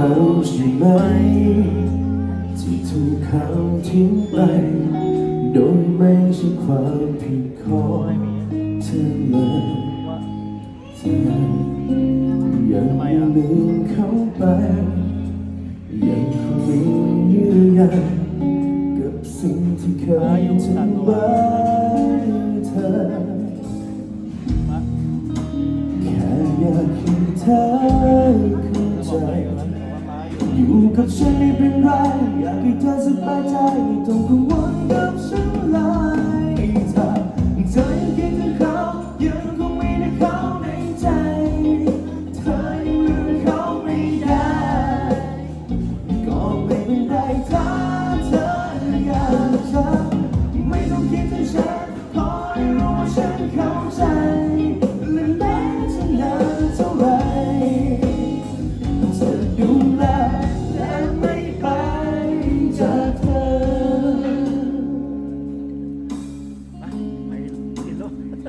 ขาใช่ไหม ที่ถูกเขาทิ้งไป โดยไม่ใช่ความผิดของเธอเลยเธอยังไม่ลืมเขาไป ยังคงมีเยื่อใยกับสิ่งที่เคยทำไว้เธอแค่อยากให้เธอเข้าใจ กับฉันไม่เป็นไร อยากให้เธอสบายใจไม่ต้องกังวลกับฉันเลย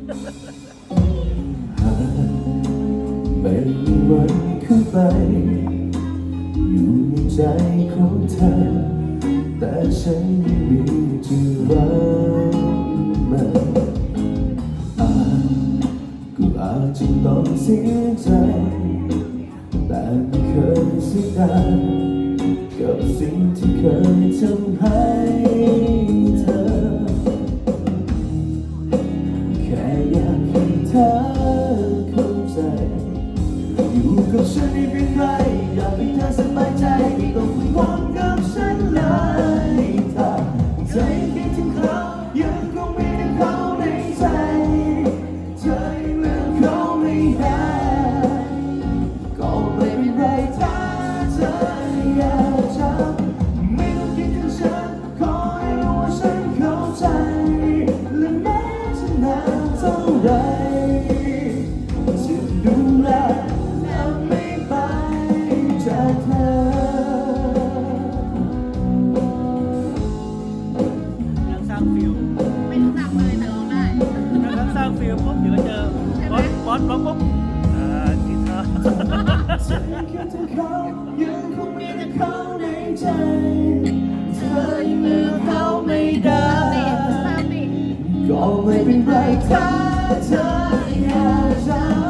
ไม่มีวันขึ้นไป อยู่ในใจของเธอ แต่ฉันยังมีจะรักมันอาจก็อาจจะต้องเสียใจ แต่ไม่เคยเสียดายกับสิ่งที่เคยทำให้ อยู่กับฉั ร้างฟิลไม่รู้จักเลยแต่ร้องได้ยังสร้างฟิลปุ๊บเดี๋ยวก็เจอบอสบอสบอสปุ๊บอ่ากีตาร์เธอยังคิดถึงเขายังคงมีแต่เขาในใจเธอยังลืมเขาไม่ได้เบสซาบิก็ไม่เป็นไรถ้าเธออยากจะ